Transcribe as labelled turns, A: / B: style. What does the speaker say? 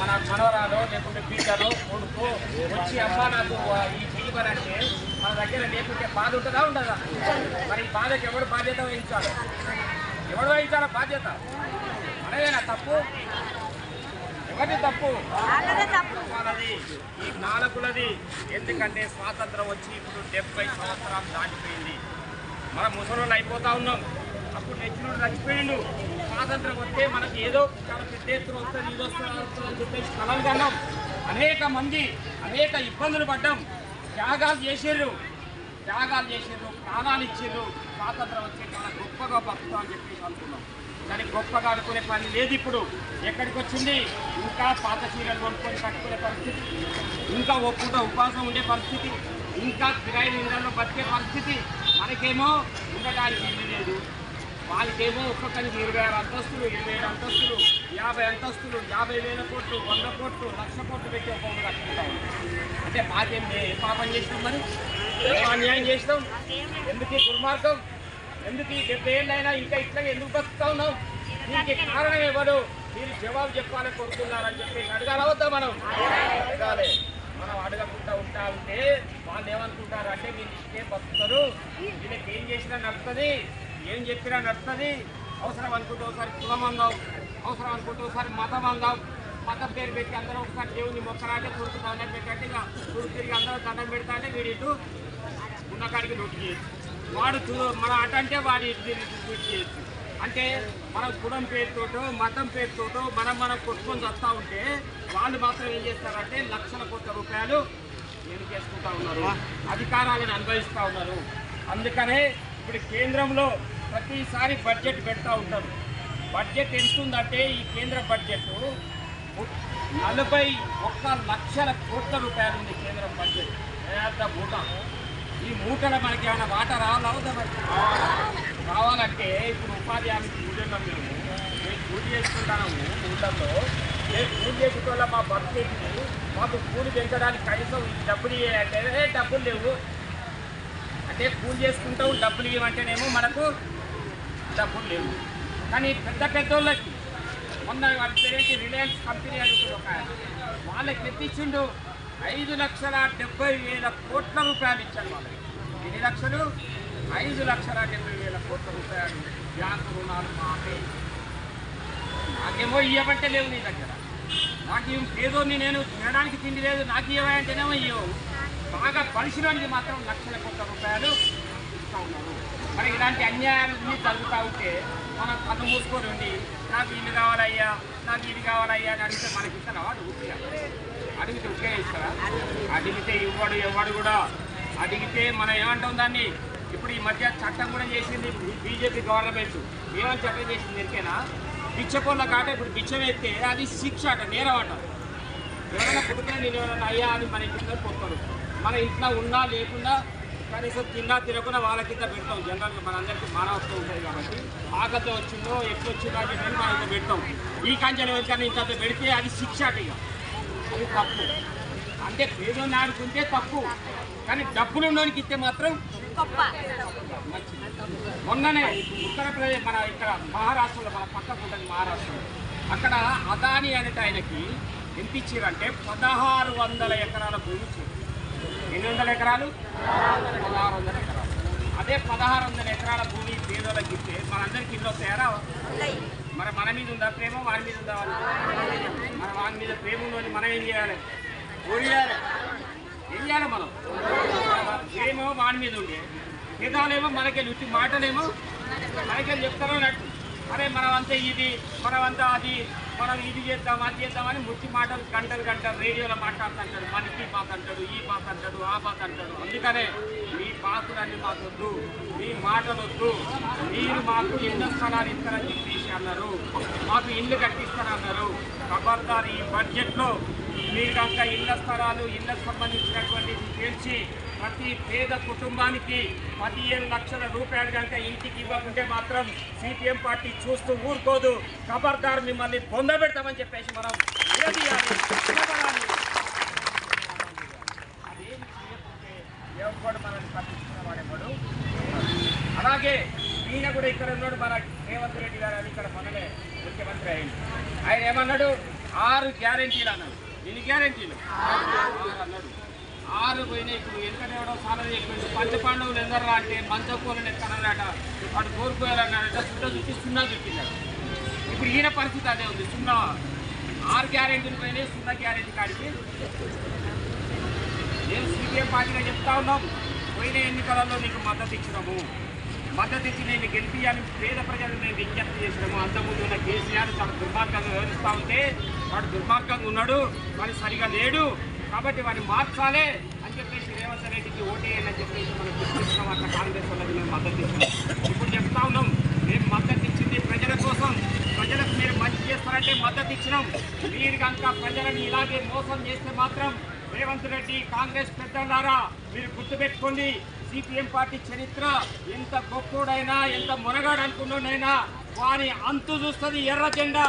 A: మన మనవరాలు లేకుంటే బిడ్డలు కొడుకు వచ్చి అమ్మ నాకు ఈ చెయ్యమనంటే మన దగ్గర లేకుంటే బాధ ఉంటుందా ఉండదా? మరి ఈ బాధకి ఎవడు బాధ్యత వహించాలి? ఎవడు వహించాలా బాధ్యత? మనదేనా తప్పు? ఎవరిది తప్పు?
B: వాళ్ళదే
A: వాళ్ళది ఈ నాలుగులది. ఎందుకంటే స్వాతంత్రం వచ్చి ఇప్పుడు డెబ్బై సంవత్సరాలు దాటిపోయింది. మనం ముసలోళ్ళు అయిపోతా ఉన్నాం. అప్పుడు నెచ్చినోడు చచ్చిపోయిండు. స్వాతంత్రం వస్తే మనకి ఏదో చాలా పెద్ద ఎత్తున వస్తుంది ఇది వస్తుంది అని చెప్పేసి కలలు కన్నాం. అనేక మంది అనేక ఇబ్బందులు పడ్డాం. త్యాగాలు చేసారు త్యాగాలు చేసారు ప్రాణాలు ఇచ్చారు స్వాతంత్రం వచ్చే చాలా గొప్పగా బతుకుతాం అని చెప్పేసి అనుకున్నాం. కానీ గొప్పగా అనుకునే పని లేదు ఇప్పుడు. ఎక్కడికి వచ్చింది? ఇంకా పాత చీరలు కొనుక్కొని కట్టుకునే పరిస్థితి. ఇంకా ఒప్పుట ఉపాసం ఉండే పరిస్థితి. ఇంకా కిరాయి నీళ్ళలో బతికే పరిస్థితి. మనకేమో ఉండడానికి ఇల్లు లేదు. వాళ్ళకేమో ఒక్కొక్కరికి ఇరవై ఆరు అంతస్తులు ఇరవై ఏడు అంతస్తులు యాభై అంతస్తులు యాభై వేల కోట్లు వంద కోట్లు లక్ష కోట్లు పెట్టి ఒక్కొక్కరు కట్టుకుంటా ఉన్నారు అంటే మాకేం ఏ పాపం చేసినాం మరి? అన్యాయం చేసినాం? ఎందుకు ఈ దుర్మార్గం? ఎందుకు ఈ డెబ్బై ఏళ్ళైనా ఇంకా ఇట్లా ఎందుకు బతుకుతా ఉన్నాం? దీనికి కారణం ఎవరు? మీరు జవాబు చెప్పాలని కోరుతున్నారని చెప్పి అడగాలవద్దా మనం? అడగాలి. మనం అడగకుండా ఉంటా ఉంటే వాళ్ళు ఏమనుకుంటారు అంటే మీరు ఇట్టే బతుకుతారు. వీళ్ళకి ఏం చేసినా నడుస్తుంది. ఏం చెప్పినా నడుస్తుంది అవసరం అనుకుంటే ఒకసారి కులం అందాం అవసరం అనుకుంటే ఒకసారి మతం అందాం. మతం పేరు పెట్టి అందరూ ఒకసారి దేవుని మొక్కరాంటే కొడుకు దండం పెట్టంటే ఇక కొడుకు తిరిగి అందరూ దండం పెడతా అంటే వీడి ఇటు ఉన్న కాడికి రొట్టి చేయొచ్చు. వాడు చూ- మన అట అంటే వాడి తిరిగి చేయొచ్చు. అంటే మనం కులం పేరుతోటో మతం పేరుతోటో మనం మనం కొట్టుకొని వస్తూ ఉంటే వాళ్ళు మాత్రం ఏం చేస్తారంటే లక్షల కోట్ల రూపాయలు ఏం చేసుకుంటా ఉన్నారు అధికారాలను అనుభవిస్తూ ఉన్నారు. అందుకనే ఇప్పుడు కేంద్రంలో ప్రతిసారి బడ్జెట్ పెడతా ఉంటారు బడ్జెట్ ఎంత ఉందంటే ఈ కేంద్ర బడ్జెట్ ము- నలభై ఒక్క లక్షల కోట్ల రూపాయలు ఉంది కేంద్ర బడ్జెట్. పెద్ద మూట ఈ మూటల మనకి ఏమైనా వాట రావాలా? మరి కావాలంటే ఇప్పుడు ఉపాధి హామీ కూలీన్నాం మేము మేము కూలి చేసుకుంటాము ఊళ్ళల్లో. మేము పూర్తి చేసుకుంటే మా బతుకేకి మాకు కూలి పెంచడానికి కనీసం డబ్బులు ఇవ్వాలంటే డబ్బులు లేవు. అంటే కూలి చేసుకుంటావు డబ్బులు ఇవ్వమంటేనేమో మనకు డబ్బులు లేవు. కానీ పెద్ద పెద్దోళ్ళకి మొన్న వాళ్ళ పేరేంటి రిలయన్స్ కంపెనీ అని ఒక వాళ్ళకి ఎత్తిచ్చిండు ఐదు లక్షల డెబ్బై వేల కోట్ల రూపాయలు ఇచ్చాను వాళ్ళకి. ఎన్ని లక్షలు? ఐదు లక్షల డెబ్బై వేల కోట్ల రూపాయలు. బ్యాంకు రుణాలు మాపే. నాకేమో ఇవ్వమంటే లేవు నీ దగ్గర. నాకు ఇవి పేదోని నేను తినడానికి తిండి లేదు నాకు ఇవ్వాలంటేనేమో ఇవ్వవు బాగా పరిశ్రమకి మాత్రం లక్షల కోట్ల రూపాయలు ఇస్తా ఉన్నారు. మరి ఇలాంటి అన్యాయాలన్నీ జరుగుతూ ఉంటే మనం కన్ను మూసుకొని ఉండి నాకు ఇల్లు కావాలయ్యా నాకు ఇది కావాలయ్యా అని అడిగితే మనకి ఇస్తారా? వాడు అడిగితే ఉకే ఇస్తారా? అడిగితే ఇవ్వడు ఇవ్వడు కూడా. అడిగితే మనం ఏమంటాం దాన్ని? ఇప్పుడు ఈ మధ్య చట్టం కూడా చేసింది బీజేపీ గవర్నమెంట్. ఏమని చట్టం చేసింది ఎరికేనా బిచ్చపోళ్ళ కాట ఇప్పుడు బిచ్చం ఎత్తే అది శిక్ష అట నేరం అట. ఎవరైనా పుట్టుకుని నేను ఎవరైనా అయ్యా అని మన ఇంట్లో పోతారు. మన ఇంట్లో ఉన్నా లేకుండా కనీసం తిన్నా తినకుండా వాళ్ళ కింద పెడతాం జనరల్గా మనందరికీ మానవత్వం ఉంటుంది కాబట్టి. ఆకలితో వచ్చిందో ఎప్పుడు వచ్చిందో అని చెప్పి మనం ఇంత పెడతాం. ఈ కంచెలు వెళ్తాను ఇంత పెడితే అది శిక్ష ఇక. అది తప్పు. అంటే పేదోని ఆడుకుంటే తప్పు. కానీ డబ్బులు ఉన్నోనికి ఇస్తే మాత్రం మొన్ననే ఉత్తరప్రదేశ్ మన ఇక్కడ మహారాష్ట్రలో మన పక్కకు ఉంటుంది మహారాష్ట్రలో అక్కడ అదాని అనేట ఆయనకి ఎంత ఇచ్చారంటే పదహారు వందల ఎకరాల భూమి ఇచ్చారు ఎన్ని వందల ఎకరాలు? పదహారు వందల ఎకరాలు. అదే పదహారు వందల ఎకరాల భూమి పేదోళ్ళకి ఇస్తే మనందరికి ఇల్లు వస్తాయారా. మరి మన మీద ఉందా ప్రేమ? వాడి మీద ఉందా? మన వాడి మీద ప్రేమ ఉందని మనం ఏం చేయాలి? ఓడియాలి. ఏం చేయాలి మనం? ప్రేమ వాడి మీద ఉండే. పేదాలేమో మనకెళ్ళి ఉట్టి మాటలేమో మనకెళ్ళి చెప్తారో అరే మనం అంతా ఇది మనం అంతా అది. మనం ఇది చేద్దాం అది చేద్దామని ముచ్చి మాటలు గంటలు గంటలు రేడియోలో మాట్లాడుతుంటాడు మనకి పాత అంటాడు ఈ పాత అంటాడు ఆ పాత అంటాడు. అందుకనే మీ పాత్రలన్నీ మాకు వద్దు మీ మాటలు వద్దు మీరు మాకు ఇళ్ళ స్థలాలు ఇస్తారని చెప్పేసి అన్నారు. మాకు ఇల్లు కట్టిస్తారన్నారు ఖబర్దార్ ఈ బడ్జెట్లో మీరు కనుక ఇళ్ళ స్థలాలు ఇళ్ళకు సంబంధించినటువంటి తెలిసి ప్రతి పేద కుటుంబానికి పదిహేను లక్షల రూపాయలు కనుక ఇంటికి ఇవ్వకుంటే మాత్రం సిపిఎం పార్టీ చూస్తూ ఊరుకోదు. ఖబర్దార్ మిమ్మల్ని పొందబెడతామని చెప్పేసి మనం నిలదీయాలి, ఎవడు మనల్ని పట్టించుకున్న అలాగే ఈయన కూడా ఇక్కడ ఉన్నాడు. మన రేవంత్ రెడ్డి గారు అని ఇక్కడ మనలే ముఖ్యమంత్రి అయింది ఆయన ఏమన్నాడు? ఆరు గ్యారంటీలు గ్యారెంటీలు అన్నాడు. ఎన్ని గ్యారెంటీలు? అన్నాడు. ఆరు పోయినాయి. ఇప్పుడు ఎందుకంటే ఎవడో సాధన చెప్పిండు పంచ పాండవులు ఎందరా అంటే మంచకోలని ఎక్కడన్నాడట వాడు కోరుకోవాలన్నాడట. చుట్ట చుట్టి సున్నా చుట్టినాడు ఇప్పుడు ఈయన పరిస్థితి అదే ఉంది. సున్నా. ఆరు గ్యారెంటీలు పోయినాయి. సున్నా గ్యారెంటీ కాడికి నేను సీపీఎం పార్టీగా చెప్తా ఉన్నాం. పోయిన ఎన్నికలలో నీకు మద్దతు ఇచ్చినాము. మద్దతు ఇచ్చి నేను గెలిపించాలి పేద ప్రజలు నేను విజ్ఞప్తి చేసినాము. అంతకుముందు ఉన్న కేసీఆర్ చాలా దుర్మార్గంగా వ్యవహరిస్తూ ఉంటే వాడు దుర్మార్గంగా ఉన్నాడు. వాడు సరిగా లేడు. కాబట్టి వారిని మార్చాలి అని చెప్పేసి రేవంత్ రెడ్డికి ఓటేయని చెప్పేసి మనం గుర్తిస్తున్నాం అట్లా కాంగ్రెస్ వాళ్ళకి మేము మద్దతు ఇస్తున్నాం ఇప్పుడు చెప్తా ఉన్నాం మేము మద్దతు ఇచ్చింది ప్రజల కోసం ప్రజలకు మీరు మంచి చేస్తారంటే మద్దతు ఇచ్చినాం. మీరు కనుక ప్రజలని ఇలాగే మోసం చేస్తే మాత్రం రేవంత్ రెడ్డి కాంగ్రెస్ పెద్దలారా మీరు గుర్తుపెట్టుకోండి సిపిఎం పార్టీ చరిత్ర ఎంత గొప్పోడైనా ఎంత మునగాడు అనుకున్నోడైనా వారి అంతు చూస్తుంది ఎర్ర జెండా.